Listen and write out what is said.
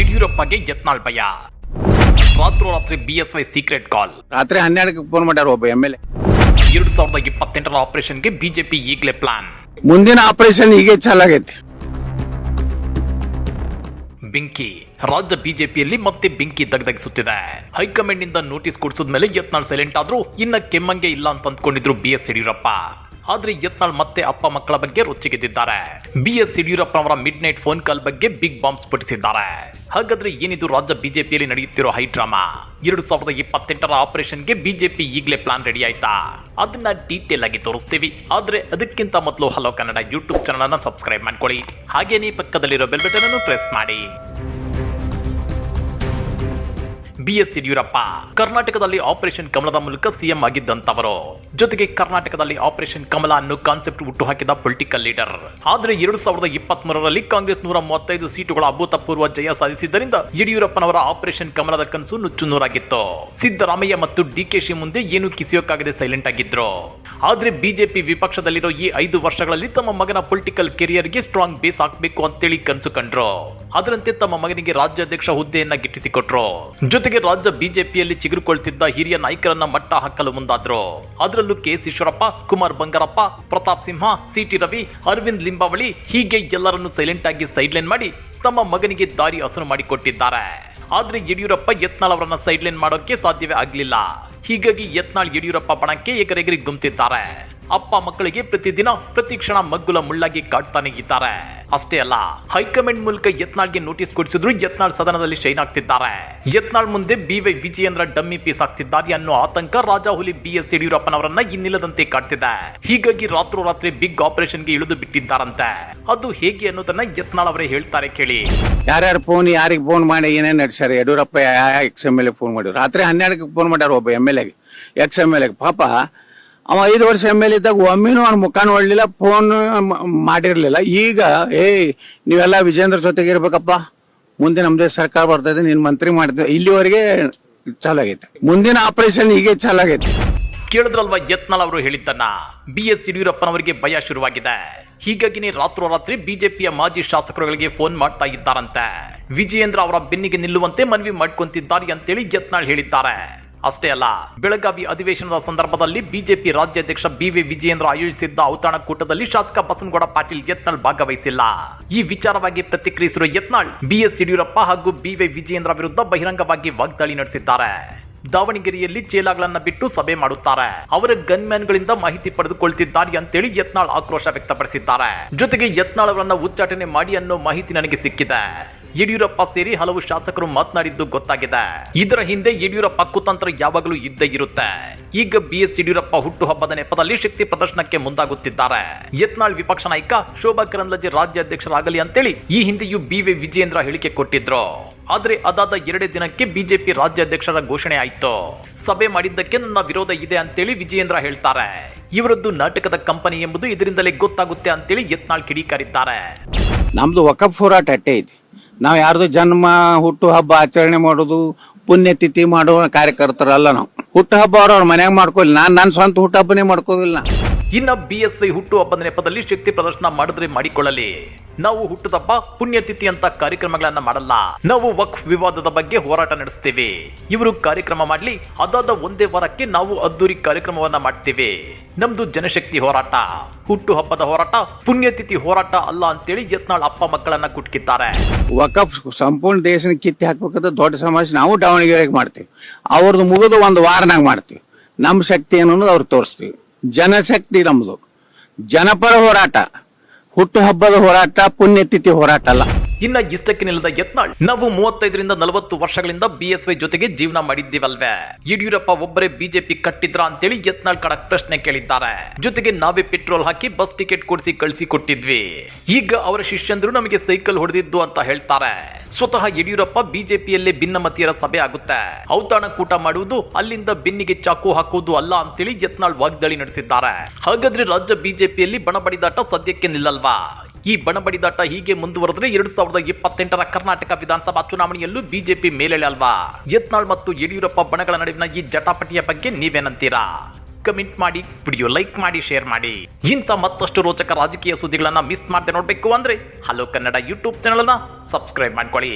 ಯಡಿಯೂರಪ್ಪಗೆ ಯತ್ನಾಳ್ ಭಯ. ರಾತ್ರೋರಾತ್ರಿ BSY secret ಕಾಲ್ ರಾತ್ರಿ ಹನ್ನೆರಡಕ್ಕೆ ಫೋನ್ ಮಾಡ್ಯಾರ ಒಬ್ಬ ಎಂ ಎಲ್ ಎ ಎರಡು ಸಾವಿರದ ಇಪ್ಪತ್ತೆಂಟರ ಆಪರೇಷನ್ಗೆ ಬಿಜೆಪಿ ಈಗಲೇ ಪ್ಲಾನ್ ಮುಂದಿನ ಆಪರೇಷನ್ ಈಗ ಚಾಲಾಗೈತಿ. ಬೆಂಕಿ. ರಾಜ್ಯ ಬಿಜೆಪಿಯಲ್ಲಿ ಮತ್ತೆ ಬೆಂಕಿ ದಗದಗಿಸುತ್ತಿದೆ ಹೈಕಮಾಂಡ್ನಿಂದ ನೋಟಿಸ್ ಕೊಡಿಸಿದ ಮೇಲೆ ಯತ್ನಾಳ್ ಸೈಲೆಂಟ್ ಆದ್ರೂ ಇನ್ನ ಕೆಮ್ಮಂಗೆ ಇಲ್ಲ ಅಂತ ಅಂದ್ಕೊಂಡಿದ್ರು ಬಿ ಎಸ್ ಯಡಿಯೂರಪ್ಪ. ಆದ್ರೆ ಯತ್ನಾಳ್ ಮತ್ತೆ ಅಪ್ಪ ಮಕ್ಕಳ ಬಗ್ಗೆ ರೊಚ್ಚಿಗೆದ್ದಿದ್ದಾರೆ. ಬಿ ಎಸ್ ಯಡಿಯೂರಪ್ಪನವರ ಮಿಡ್ ನೈಟ್ ಫೋನ್ ಕಾಲ್ ಬಗ್ಗೆ ಬಿಗ್ ಬಾಂಬ್ ಸ್ಫೋಟಿಸಿದ್ದಾರೆ ಹಾಗಾದ್ರೆ ಏನಿದು ರಾಜ್ಯ ಬಿಜೆಪಿಯಲ್ಲಿ ನಡೆಯುತ್ತಿರೋ ಹೈ ಡ್ರಾಮಾ ಎರಡು ಸಾವಿರದ ಇಪ್ಪತ್ತೆಂಟರ ಆಪರೇಷನ್ಗೆ ಬಿಜೆಪಿ ಈಗಲೇ ಪ್ಲಾನ್ ರೆಡಿ ಆಯ್ತಾ? ಅದನ್ನ ಡೀಟೇಲ್ ಆಗಿ ತೋರಿಸ್ತೀವಿ. ಆದ್ರೆ ಅದಕ್ಕಿಂತ ಮೊದಲು ಹಲೋ ಕನ್ನಡ ಯೂಟ್ಯೂಬ್ ಚಾನಲ್ ಅನ್ನ ಸಬ್ಸ್ಕ್ರೈಬ್ ಮಾಡ್ಕೊಳ್ಳಿ. ಹಾಗೇನೇ ಪಕ್ಕದಲ್ಲಿರೋ ಬೆಲ್ ಬಟನ್ ಅನ್ನು ಪ್ರೆಸ್ ಮಾಡಿ. ಬಿಎಸ್ ಯಡಿಯೂರಪ್ಪ ಕರ್ನಾಟಕದಲ್ಲಿ ಆಪರೇಷನ್ ಕಮಲದ ಮೂಲಕ ಸಿಎಂ ಆಗಿದ್ದಂತವರು ಜೊತೆಗೆ ಕರ್ನಾಟಕದಲ್ಲಿ ಆಪರೇಷನ್ ಕಮಲ ಅನ್ನೋ ಕಾನ್ಸೆಪ್ಟ್ ಹುಟ್ಟುಹಾಕಿದ ಪೊಲಿಟಿಕಲ್ ಲೀಡರ್ ಆದರೆ ಎರಡು ಸಾವಿರದ ಇಪ್ಪತ್ತ್ ಮೂರರಲ್ಲಿ ಕಾಂಗ್ರೆಸ್ ನೂರ ಮೂವತ್ತೈದು ಸೀಟುಗಳ ಅಭೂತಪೂರ್ವ ಜಯ ಸಾಧಿಸಿದ್ದರಿಂದ ಯಡಿಯೂರಪ್ಪನವರ ಆಪರೇಷನ್ ಕಮಲದ ಕನಸು ನುಚ್ಚು ನೂರಾಗಿತ್ತು ಸಿದ್ದರಾಮಯ್ಯ ಮತ್ತು ಡಿಕೆಶಿ ಮುಂದೆ ಏನು ಕಿಸಿಯೋಕ್ಕಾಗದೆ ಸೈಲೆಂಟ್ ಆಗಿದ್ರು. ಆದ್ರೆ ಬಿಜೆಪಿ ವಿಪಕ್ಷದಲ್ಲಿರೋ ಈ ಐದು ವರ್ಷಗಳಲ್ಲಿ ತಮ್ಮ ಮಗನ ಪೊಲಿಟಿಕಲ್ ಕೆರಿಯರ್ಗೆ ಸ್ಟ್ರಾಂಗ್ ಬೇಸ್ ಹಾಕಬೇಕು ಅಂತೇಳಿ ಕನಸು ಕಂಡ್ರು. ಅದರಂತೆ ತಮ್ಮ ಮಗನಿಗೆ ರಾಜ್ಯಾಧ್ಯಕ್ಷ ಹುದ್ದೆಯನ್ನ ಗಿಟ್ಟಿಸಿಕೊಟ್ರು. ಜೊತೆಗೆ ರಾಜ್ಯ ಬಿಜೆಪಿಯಲ್ಲಿ ಚಿಗುರುಕೊಳ್ತಿದ್ದ ಹಿರಿಯ ನಾಯಕರನ್ನ ಮಟ್ಟ ಹಾಕಲು ಮುಂದಾದ್ರು. ಅದರಲ್ಲೂ K S Eshwarappa Kumar Bangarappa, Pratap Simha CT Ravi, Arvind Limbavali ಹೀಗೆ ಎಲ್ಲರನ್ನು ಸೈಲೆಂಟ್ ಆಗಿ ಸೈಡ್ಲೈನ್ ಮಾಡಿ ತಮ್ಮ ಮಗನಿಗೆ ದಾರಿ ಹಸನು ಮಾಡಿಕೊಟ್ಟಿದ್ದಾರೆ. ಆದ್ರೆ ಯಡಿಯೂರಪ್ಪ ಯತ್ನಾಳ್ ಅವರನ್ನ ಸೈಡ್ಲೈನ್ ಮಾಡೋಕೆ ಸಾಧ್ಯವೇ ಆಗ್ಲಿಲ್ಲ. ಹೀಗಾಗಿ ಯತ್ನಾಳ್ ಯಡಿಯೂರಪ್ಪ ಬಣಕ್ಕೆ ಎಗರೆಗರಿ ಗುಮ್ತಿದ್ದಾರೆ ಅಪ್ಪ ಮಕ್ಕಳಿಗೆ ಪ್ರತಿದಿನ ಪ್ರತಿ ಕ್ಷಣ ಮಗ್ಗುಲ ಮುಳ್ಳಾಗಿ ಕಾಡ್ತಾನೆ ಇದ್ದಾರೆ. ಅಷ್ಟೇ ಅಲ್ಲ, ಹೈಕಮಾಂಡ್ ಮೂಲಕ ಯತ್ನಾಳ್ಗೆ ನೋಟಿಸ್ ಕೊಡಿಸಿದ್ರು ಯತ್ನಾಳ್ ಸದನದಲ್ಲಿ ಶೈನ್ ಆಗ್ತಿದ್ದಾರೆ. ಯತ್ನಾಳ್ ಮುಂದೆ ಬಿವೈ ವಿಜಯೇಂದ್ರ ಡಮ್ಮಿ ಪೀಸ್ ಆಗ್ತಿದ್ದಾರೆ ಅನ್ನೋ ಆತಂಕ ರಾಜಾಹುಲಿ ಬಿ ಎಸ್ ಯಡಿಯೂರಪ್ಪನವರನ್ನ ಇನ್ನಿಲ್ಲದಂತೆ ಕಾಡ್ತಿದೆ. ಹೀಗಾಗಿ ರಾತ್ರೋರಾತ್ರಿ ಬಿಗ್ ಆಪರೇಷನ್ಗೆ ಇಳಿದು ಬಿಟ್ಟಿದ್ದಾರಂತೆ. ಅದು ಹೇಗೆ ಅನ್ನೋದನ್ನ ಯತ್ನಾಳ್ ಅವರೇ ಹೇಳ್ತಾರೆ ಕೇಳಿ. ಯಾರ್ಯಾರು ಫೋನ್, ಯಾರಿಗೆ ಫೋನ್ ಮಾಡಿ ಏನೇ ನಡೆಸಾರೆ Yediyurappa ex M L A phone ಮಾಡಿದ್ರು. ರಾತ್ರಿ ಹನ್ನೆರಡಕ್ಕೆ ಫೋನ್ ಮಾಡ್ಯಾರ ಒಬ್ಬ ಎಂ ಎಲ್ ಎಗೆ ಎಕ್ಸ್ ಎಂ ಎಲ್ ಎ ಪಾಪ ಅವ ಐದು ವರ್ಷ ಎಂ ಎಲ್ ಇದ್ದಾಗ ಒಮ್ಮೆನೂ ಅವ್ನ ಮುಖ ನೋಡಲಿಲ್ಲ ಫೋನ್ ಮಾಡಿರಲಿಲ್ಲ. ಈಗ, ಏಯ್, ನೀವೆಲ್ಲ ವಿಜೇಂದ್ರ ಜೊತೆಗೆ ಇರ್ಬೇಕಪ್ಪ. ಮುಂದೆ ನಮ್ದೇ ಸರ್ಕಾರ ಬರ್ತದೆ ನೀನ್ ಮಂತ್ರಿ ಮಾಡ್ತೀವಿ ಇಲ್ಲಿವರೆಗೆ ಚಾಲಾಗೈತೆ. ಮುಂದಿನ ಆಪರೇಷನ್ ಈಗ ಚಾಲಾಗೈತೆ. ಕೇಳಿದ್ರಲ್ವಾ ಯತ್ನಾಳ್ ಅವರು ಹೇಳಿದ್ದನ್ನ? ಬಿ ಎಸ್ ಯಡಿಯೂರಪ್ಪನವರಿಗೆ ಭಯ ಶುರುವಾಗಿದೆ. ಹೀಗಾಗಿನೇ ರಾತ್ರೋರಾತ್ರಿ ಬಿಜೆಪಿಯ ಮಾಜಿ ಶಾಸಕರುಗಳಿಗೆ ಫೋನ್ ಮಾಡ್ತಾ ಇದ್ದಾರಂತೆ. ವಿಜಯೇಂದ್ರ ಅವರ ಬೆನ್ನಿಗೆ ನಿಲ್ಲುವಂತೆ ಮನವಿ ಮಾಡ್ಕೊಂತಿದ್ದಾರೆ ಅಂತೇಳಿ ಯತ್ನಾಳ್ ಹೇಳಿದ್ದಾರೆ. ಅಷ್ಟೇ ಅಲ್ಲ, ಬೆಳಗಾವಿ ಅಧಿವೇಶನದ ಸಂದರ್ಭದಲ್ಲಿ ಬಿಜೆಪಿ ರಾಜ್ಯಾಧ್ಯಕ್ಷ ಬಿವಿ ವಿಜಯೇಂದ್ರ ಆಯೋಜಿಸಿದ್ದ ಔತಣಕೂಟದಲ್ಲಿ ಶಾಸಕ ಬಸನಗೌಡ ಪಾಟೀಲ್ ಯತ್ನಾಳ್ ಭಾಗವಹಿಸಿಲ್ಲ. ಈ ವಿಚಾರವಾಗಿ ಪ್ರತಿಕ್ರಿಯಿಸಿರುವ ಯತ್ನಾಳ್, ಬಿಎಸ್ ಯಡಿಯೂರಪ್ಪ ಹಾಗೂ ಬಿವಿ ವಿಜಯೇಂದ್ರ ವಿರುದ್ಧ ಬಹಿರಂಗವಾಗಿ ವಾಗ್ದಾಳಿ ನಡೆಸಿದ್ದಾರೆ. ದಾವಣಗೆರೆಯಲ್ಲಿ ಚೇಲಾಗಳನ್ನ ಬಿಟ್ಟು ಸಭೆ ಮಾಡುತ್ತಾರೆ. ಅವರ ಗನ್ಮ್ಯಾನ್ಗಳಿಂದ ಮಾಹಿತಿ ಪಡೆದುಕೊಳ್ತಿದ್ದಾರೆ ಅಂತೇಳಿ ಯತ್ನಾಳ್ ಆಕ್ರೋಶ ವ್ಯಕ್ತಪಡಿಸಿದ್ದಾರೆ. ಜೊತೆಗೆ ಯತ್ನಾಳ್ ಅವರನ್ನ ಉಚ್ಚಾಟನೆ ಮಾಡಿ ಅನ್ನೋ ಮಾಹಿತಿ ನನಗೆ ಸಿಕ್ಕಿದೆ. ಯಡಿಯೂರಪ್ಪ ಸೇರಿ ಹಲವು ಶಾಸಕರು ಮಾತನಾಡಿದ್ದು ಗೊತ್ತಾಗಿದೆ. ಇದರ ಹಿಂದೆ ಯಡಿಯೂರಪ್ಪ ಕುತಂತ್ರ ಯಾವಾಗಲೂ ಇದ್ದೇ ಇರುತ್ತೆ. ಈಗ ಬಿ ಎಸ್ ಯಡಿಯೂರಪ್ಪ ಹುಟ್ಟುಹಬ್ಬದ ನೆಪದಲ್ಲಿ ಶಕ್ತಿ ಪ್ರದರ್ಶನಕ್ಕೆ ಮುಂದಾಗುತ್ತಿದ್ದಾರೆ. ಯತ್ನಾಳ್ ವಿಪಕ್ಷ ನಾಯಕ ಶೋಭಾ ಕರಂದ್ಲಾಜೆ ರಾಜ್ಯಾಧ್ಯಕ್ಷರಾಗಲಿ ಅಂತೇಳಿ ಈ ಹಿಂದೆಯೂ ಬಿ ವಿ ವಿಜಯೇಂದ್ರ ಹೇಳಿಕೆ ಕೊಟ್ಟಿದ್ರು. ಆದ್ರೆ ಅದಾದ ಎರಡೇ ದಿನಕ್ಕೆ ಬಿಜೆಪಿ ರಾಜ್ಯಾಧ್ಯಕ್ಷರ ಘೋಷಣೆ ಆಯ್ತು. ಸಭೆ ಮಾಡಿದ್ದಕ್ಕೆ ನನ್ನ ವಿರೋಧ ಇದೆ ಅಂತೇಳಿ ವಿಜಯೇಂದ್ರ ಹೇಳ್ತಾರೆ. ಇವರದ್ದು ನಾಟಕದ ಕಂಪನಿ ಎಂಬುದು ಇದರಿಂದಲೇ ಗೊತ್ತಾಗುತ್ತೆ ಅಂತೇಳಿ ಯತ್ನಾಳ್ ಕಿಡಿಕಾರಿದ್ದಾರೆ. ನಮ್ದು ವಕಫ್ ಹೋರಾಟ ಅಟ್ಟೆ ಐತಿ ನಾವು ಯಾರ್ದು ಜನ್ಮ, ಹುಟ್ಟು, ಹಬ್ಬ ಆಚರಣೆ ಮಾಡೋದು ಪುಣ್ಯತಿಥಿ ಮಾಡೋ ಕಾರ್ಯಕರ್ತರಲ್ಲ ನಾವು. ಹುಟ್ಟು ಹಬ್ಬ ಅವ್ರವ್ರ ಮನ್ಯಾಗ ಮಾಡ್ಕೊಲ್ಲ. ನಾನು ನನ್ನ ಸ್ವಂತ ಹುಟ್ಟು ಹಬ್ಬನೇ ಮಾಡ್ಕೋದಿಲ್ಲ. ನಾ ಎಸ್ ಐ ಹುಟ್ಟುಹಬ್ಬದ ನೆಪದಲ್ಲಿ ಶಕ್ತಿ ಪ್ರದರ್ಶನ ಮಾಡಿದ್ರೆ ಮಾಡಿಕೊಳ್ಳಲಿ. ನಾವು ಹುಟ್ಟುದಬ್ಬ, ಪುಣ್ಯತಿಥಿ ಅಂತ ಕಾರ್ಯಕ್ರಮಗಳನ್ನ ಮಾಡಲ್ಲ. ನಾವು ವಕ್ಫ್ ವಿವಾದದ ಬಗ್ಗೆ ಹೋರಾಟ ನಡೆಸ್ತೀವಿ. ಇವರು ಕಾರ್ಯಕ್ರಮ ಮಾಡ್ಲಿ, ಅದಾದ ಒಂದೇ ವಾರಕ್ಕೆ ನಾವು ಅದ್ದೂರಿ ಕಾರ್ಯಕ್ರಮವನ್ನ ಮಾಡ್ತೀವಿ. ನಮ್ದು ಜನಶಕ್ತಿ ಹೋರಾಟ. ಹುಟ್ಟು ಹಬ್ಬದ ಹೋರಾಟ, ಪುಣ್ಯತಿಥಿ ಹೋರಾಟ ಅಲ್ಲ ಅಂತೇಳಿ ಯತ್ನಾಳ್ ಅಪ್ಪ ಮಕ್ಕಳನ್ನ ಕುಟ್ಕಿದ್ದಾರೆ. ವಕಫ್ ಸಂಪೂರ್ಣ ದೇಶನ ಕಿತ್ತಿ ಹಾಕ್ಬೇಕಂತ ದೊಡ್ಡ ಸಮಾಜ ನಾವು ದಾವಣಗೆರೆಗೆ ಮಾಡ್ತೀವಿ. ಅವ್ರದ್ದು ಮುಗಿದು ಒಂದು ವಾರನಾಗ ಮಾಡ್ತೀವಿ. ನಮ್ಮ ಶಕ್ತಿ ಏನು ಅನ್ನೋದು ಅವ್ರು ತೋರಿಸ್ತೀವಿ. ಜನಶಕ್ತಿ ನಮ್ಮದು ಜನಪರ ಹೋರಾಟ ಹುಟ್ಟುಹಬ್ಬದ ಹೋರಾಟ ಪುಣ್ಯತಿಥಿ ಹೋರಾಟ ಅಲ್ಲ. ಇನ್ನ ಇಷ್ಟಕ್ಕೆ ನಿಲ್ಲದ ಯತ್ನಾಳ್. ನಾವು ಮೂವತ್ತೈದರಿಂದ ನಲವತ್ತು ವರ್ಷಗಳಿಂದ ಬಿಎಸ್ವೈ ಜೊತೆಗೆ ಜೀವನ ಮಾಡಿದ್ದೀವಲ್ವೇ. ಯಡಿಯೂರಪ್ಪ ಒಬ್ಬರೇ ಬಿಜೆಪಿ ಕಟ್ಟಿದ್ರ ಅಂತೇಳಿ ಯತ್ನಾಳ್ ಕಡಕ್ ಪ್ರಶ್ನೆ ಕೇಳಿದ್ದಾರೆ. ಜೊತೆಗೆ ನಾವೇ ಪೆಟ್ರೋಲ್ ಹಾಕಿ ಬಸ್ ಟಿಕೆಟ್ ಕೊಡಿಸಿ ಕಳಿಸಿ ಕೊಟ್ಟಿದ್ವಿ. ಈಗ ಅವರ ಶಿಷ್ಯಂದ್ರು ನಮಗೆ ಸೈಕಲ್ ಹೊಡೆದಿದ್ದು ಅಂತ ಹೇಳ್ತಾರೆ. ಸ್ವತಃ ಯಡಿಯೂರಪ್ಪ ಬಿಜೆಪಿಯಲ್ಲೇ ಭಿನ್ನಮತಿಯರ ಸಭೆ ಆಗುತ್ತೆ. ಔತಾಣ ಕೂಟ ಮಾಡುವುದು ಅಲ್ಲಿಂದ ಬೆನ್ನಿಗೆ ಚಾಕು ಹಾಕುವುದು ಅಲ್ಲ ಅಂತೇಳಿ ಯತ್ನಾಳ್ ವಾಗ್ದಾಳಿ ನಡೆಸಿದ್ದಾರೆ. ಹಾಗಾದ್ರೆ ರಾಜ್ಯ ಬಿಜೆಪಿಯಲ್ಲಿ ಬಣಬಡಿದಾಟ ಸದ್ಯಕ್ಕೆ ನಿಲ್ಲಲ್ವಾ? ಈ ಬಣಬಡಿದಾಟ ಹೀಗೆ ಮುಂದುವರೆದ್ರೆ ಎರಡು ಸಾವಿರದ ಇಪ್ಪತ್ತೆಂಟರ ಕರ್ನಾಟಕ ವಿಧಾನಸಭಾ ಚುನಾವಣೆಯಲ್ಲೂ ಬಿಜೆಪಿ ಮೇಲೆಳೆ ಅಲ್ವಾ? ಯತ್ನಾಳ್ ಮತ್ತು ಯಡಿಯೂರಪ್ಪ ಬಣಗಳ ನಡುವಿನ ಈ ಜಟಾಪಟಿಯ ಬಗ್ಗೆ ನೀವೇನಂತೀರಾ? ಕಮೆಂಟ್ ಮಾಡಿ, ವಿಡಿಯೋ ಲೈಕ್ ಮಾಡಿ, ಶೇರ್ ಮಾಡಿ. ಇಂಥ ಮತ್ತಷ್ಟು ರೋಚಕ ರಾಜಕೀಯ ಸುದ್ದಿಗಳನ್ನ ಮಿಸ್ ಮಾಡದೆ ನೋಡಬೇಕು ಅಂದ್ರೆ hello Kannada YouTube channel subscribe ಮಾಡ್ಕೊಳ್ಳಿ.